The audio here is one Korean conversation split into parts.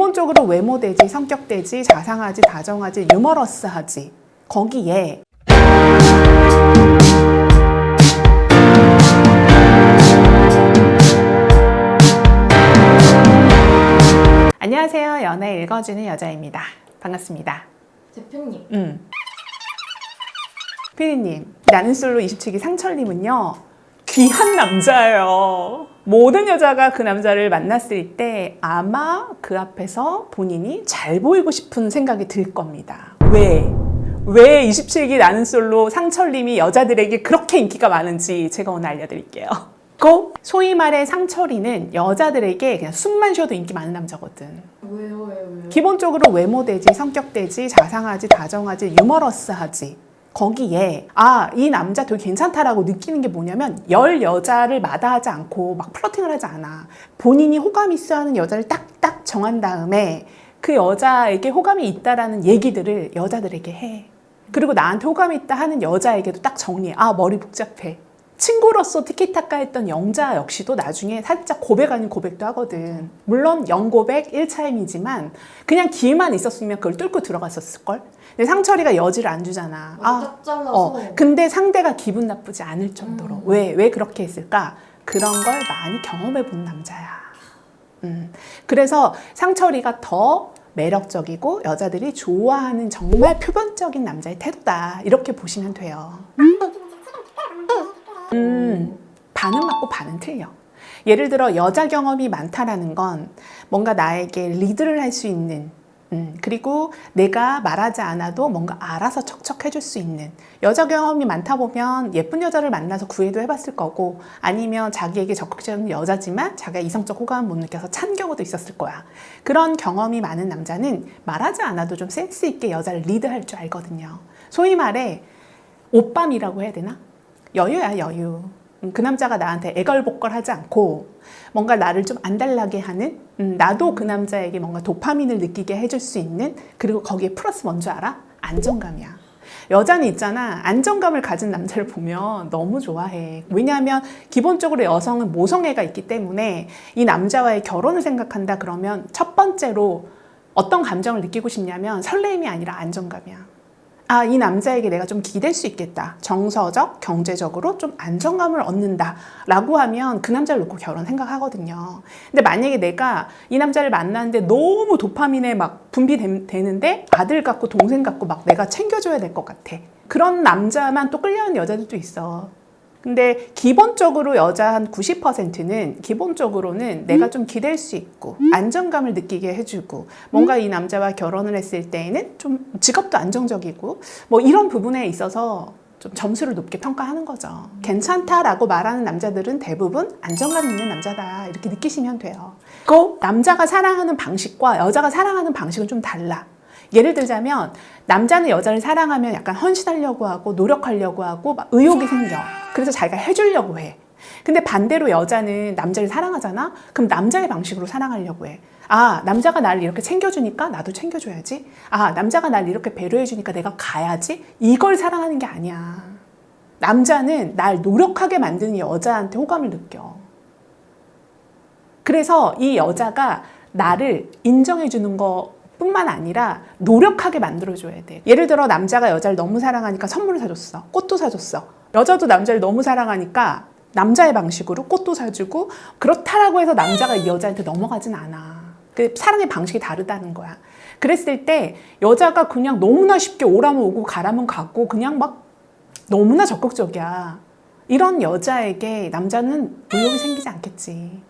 기본적으로 외모되지, 성격되지, 자상하지, 다정하지, 유머러스하지. 거기에 안녕하세요. 연애 읽어주는 여자입니다. 반갑습니다. 대표님 음. 피디님, 나는 솔로 27기 상철님은요, 귀한 남자예요. 모든 여자가 그 남자를 만났을 때 아마 그 앞에서 본인이 잘 보이고 싶은 생각이 들 겁니다. 왜? 왜 27기 나는 솔로 상철님이 여자들에게 그렇게 인기가 많은지 제가 오늘 알려드릴게요. 고 소위 말해 상철이는 여자들에게 그냥 숨만 쉬어도 인기 많은 남자거든. 왜요 왜요 왜요? 기본적으로 외모되지, 성격되지, 자상하지, 다정하지, 유머러스하지. 거기에 아, 이 남자 되게 괜찮다라고 느끼는 게 뭐냐면 열 여자를 마다하지 않고 막 플러팅을 하지 않아. 본인이 호감 있어 하는 여자를 딱딱 정한 다음에 그 여자에게 호감이 있다라는 얘기들을 여자들에게 해. 그리고 나한테 호감이 있다 하는 여자에게도 딱 정리해. 아, 머리 복잡해. 친구로서 티키타카 했던 영자 역시도 나중에 살짝 고백 아닌 고백도 하거든. 물론 영고백 1차임이지만 그냥 기회만 있었으면 그걸 뚫고 들어갔었을걸? 근데 상철이가 여지를 안 주잖아. 아, 잘라서 어, 근데 상대가 기분 나쁘지 않을 정도로. 음. 왜, 왜 그렇게 했을까? 그런 걸 많이 경험해 본 남자야. 음. 그래서 상철이가 더 매력적이고 여자들이 좋아하는 정말 표본적인 남자의 태도다. 이렇게 보시면 돼요. 음, 반은 맞고 반은 틀려. 예를 들어 여자 경험이 많다라는 건 뭔가 나에게 리드를 할 수 있는 음, 그리고 내가 말하지 않아도 뭔가 알아서 척척해 줄 수 있는 여자 경험이 많다 보면 예쁜 여자를 만나서 구애도 해봤을 거고 아니면 자기에게 적극적인 여자지만 자기가 이성적 호감을 못 느껴서 찬 경우도 있었을 거야. 그런 경험이 많은 남자는 말하지 않아도 좀 센스 있게 여자를 리드할 줄 알거든요. 소위 말해 오밤이라고 해야 되나? 여유야 여유. 음, 그 남자가 나한테 애걸복걸 하지 않고 뭔가 나를 좀 안달나게 하는 음, 나도 그 남자에게 뭔가 도파민을 느끼게 해줄 수 있는 그리고 거기에 플러스 뭔지 알아? 안정감이야. 여자는 있잖아 안정감을 가진 남자를 보면 너무 좋아해 왜냐하면 기본적으로 여성은 모성애가 있기 때문에 이 남자와의 결혼을 생각한다 그러면 첫 번째로 어떤 감정을 느끼고 싶냐면 설레임이 아니라 안정감이야 아, 이 남자에게 내가 좀 기댈 수 있겠다. 정서적, 경제적으로 좀 안정감을 얻는다. 라고 하면 그 남자를 놓고 결혼 생각하거든요. 근데 만약에 내가 이 남자를 만났는데 너무 도파민에 막 분비되는데 아들 같고 동생 같고 막 내가 챙겨줘야 될 것 같아. 그런 남자만 또 끌려오는 여자들도 있어. 근데 기본적으로 여자 한 90%는 기본적으로는 내가 좀 기댈 수 있고 안정감을 느끼게 해주고 뭔가 이 남자와 결혼을 했을 때에는 좀 직업도 안정적이고 뭐 이런 부분에 있어서 좀 점수를 높게 평가하는 거죠. 괜찮다라고 말하는 남자들은 대부분 안정감 있는 남자다 이렇게 느끼시면 돼요. 꼭 남자가 사랑하는 방식과 여자가 사랑하는 방식은 좀 달라. 예를 들자면 남자는 여자를 사랑하면 약간 헌신하려고 하고 노력하려고 하고 막 의욕이 생겨. 그래서 자기가 해주려고 해. 근데 반대로 여자는 남자를 사랑하잖아? 그럼 남자의 방식으로 사랑하려고 해. 아, 남자가 나를 이렇게 챙겨주니까 나도 챙겨줘야지. 아, 남자가 나를 이렇게 배려해주니까 내가 가야지. 이걸 사랑하는 게 아니야. 남자는 날 노력하게 만드는 여자한테 호감을 느껴. 그래서 이 여자가 나를 인정해주는 거 뿐만 아니라 노력하게 만들어줘야 돼. 예를 들어 남자가 여자를 너무 사랑하니까 선물을 사줬어. 꽃도 사줬어. 여자도 남자를 너무 사랑하니까 남자의 방식으로 꽃도 사주고 그렇다라고 해서 남자가 이 여자한테 넘어가진 않아. 그 사랑의 방식이 다르다는 거야. 그랬을 때 여자가 그냥 너무나 쉽게 오라면 오고 가라면 가고 그냥 막 너무나 적극적이야. 이런 여자에게 남자는 의욕이 생기지 않겠지.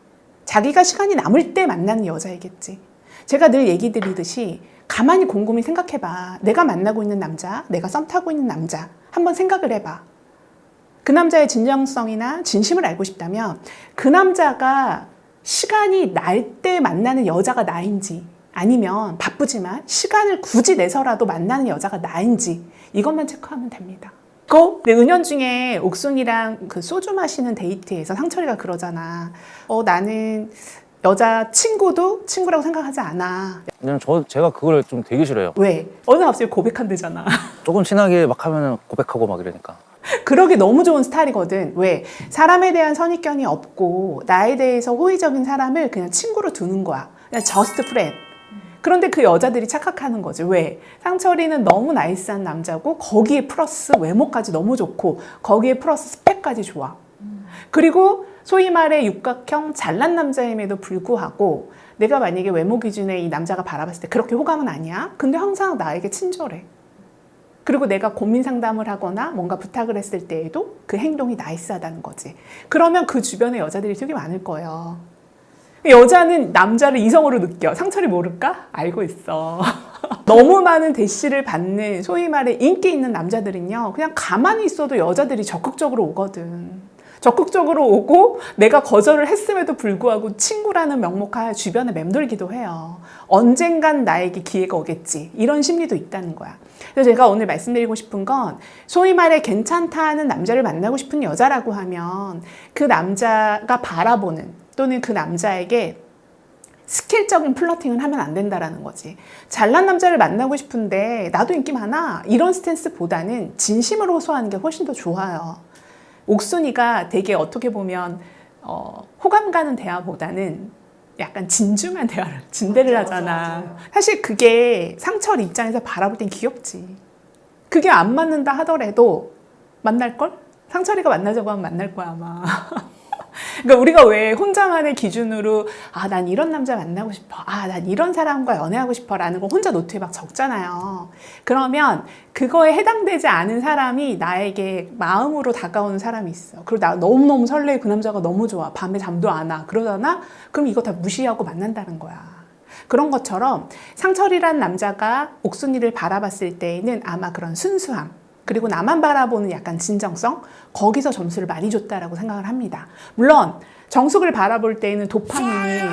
자기가 시간이 남을 때 만나는 여자이겠지. 제가 늘 얘기 드리듯이 가만히 곰곰이 생각해봐. 내가 만나고 있는 남자, 내가 썸 타고 있는 남자, 한번 생각을 해봐. 그 남자의 진정성이나 진심을 알고 싶다면 그 남자가 시간이 날 때 만나는 여자가 나인지 아니면 바쁘지만 시간을 굳이 내서라도 만나는 여자가 나인지 이것만 체크하면 됩니다. 고? 내 은연 중에 옥순이랑 그 소주 마시는 데이트에서 상철이가 그러잖아. 어, 나는 여자 친구도 친구라고 생각하지 않아. 그냥 저 제가 그걸 좀 되게 싫어요. 왜? 어느 날 갑자기 고백한대잖아. 조금 친하게 막 하면은 고백하고 막 이러니까. 그러기 너무 좋은 스타일이거든. 왜? 사람에 대한 선입견이 없고 나에 대해서 호의적인 사람을 그냥 친구로 두는 거야. 그냥 just friend. 그런데 그 여자들이 착각하는 거지. 왜? 상철이는 너무 나이스한 남자고 거기에 플러스 외모까지 너무 좋고 거기에 플러스 스펙까지 좋아. 그리고 소위 말해 육각형 잘난 남자임에도 불구하고 내가 만약에 외모 기준에 이 남자가 바라봤을 때 그렇게 호감은 아니야. 근데 항상 나에게 친절해. 그리고 내가 고민 상담을 하거나 뭔가 부탁을 했을 때에도 그 행동이 나이스하다는 거지. 그러면 그 주변에 여자들이 되게 많을 거예요. 여자는 남자를 이성으로 느껴. 상철이 모를까? 알고 있어. 너무 많은 대시를 받는 소위 말해 인기 있는 남자들은요. 그냥 가만히 있어도 여자들이 적극적으로 오거든. 적극적으로 오고 내가 거절을 했음에도 불구하고 친구라는 명목하에 주변에 맴돌기도 해요. 언젠간 나에게 기회가 오겠지. 이런 심리도 있다는 거야. 그래서 제가 오늘 말씀드리고 싶은 건 소위 말해 괜찮다 하는 남자를 만나고 싶은 여자라고 하면 그 남자가 바라보는 또는 그 남자에게 스킬적인 플러팅을 하면 안 된다라는 거지. 잘난 남자를 만나고 싶은데 나도 인기 많아. 이런 스탠스보다는 진심으로 호소하는 게 훨씬 더 좋아요. 옥순이가 되게 어떻게 보면 어, 호감 가는 대화보다는 약간 진중한 대화를 진대를 맞아, 하잖아. 맞아, 맞아요. 사실 그게 상철 입장에서 바라볼 땐 귀엽지. 그게 안 맞는다 하더라도 만날 걸? 상철이가 만나자고 하면 만날 거야 아마. 그러니까 우리가 왜 혼자만의 기준으로 아 난 이런 남자 만나고 싶어. 아 난 이런 사람과 연애하고 싶어 라는 거 혼자 노트에 막 적잖아요. 그러면 그거에 해당되지 않은 사람이 나에게 마음으로 다가오는 사람이 있어. 그리고 나 너무너무 설레. 그 남자가 너무 좋아. 밤에 잠도 안 와. 그러잖아? 그럼 이거 다 무시하고 만난다는 거야. 그런 것처럼 상철이란 남자가 옥순이를 바라봤을 때에는 아마 그런 순수함 그리고 나만 바라보는 약간 진정성 거기서 점수를 많이 줬다라고 생각을 합니다. 물론 정숙을 바라볼 때에는 도파민이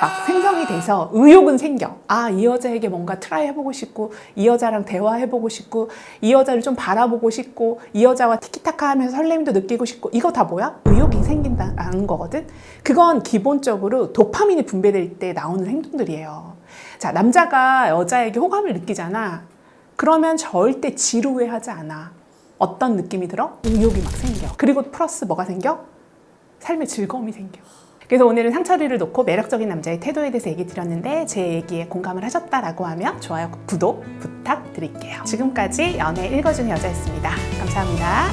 막 생성이 돼서 의욕은 생겨. 아, 이 여자에게 뭔가 트라이 해보고 싶고, 이 여자랑 대화해보고 싶고, 이 여자를 좀 바라보고 싶고, 이 여자와 티키타카 하면서 설렘도 느끼고 싶고, 이거 다 뭐야? 의욕이 생긴다는 거거든? 그건 기본적으로 도파민이 분배될 때 나오는 행동들이에요. 자, 남자가 여자에게 호감을 느끼잖아. 그러면 절대 지루해하지 않아. 어떤 느낌이 들어? 의욕이 막 생겨. 그리고 플러스 뭐가 생겨? 삶의 즐거움이 생겨. 그래서 오늘은 상처리를 놓고 매력적인 남자의 태도에 대해서 얘기 드렸는데 제 얘기에 공감을 하셨다라고 하면 좋아요, 구독 부탁드릴게요. 지금까지 연애 읽어주는 여자였습니다. 감사합니다.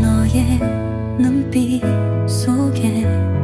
너의 눈빛 속에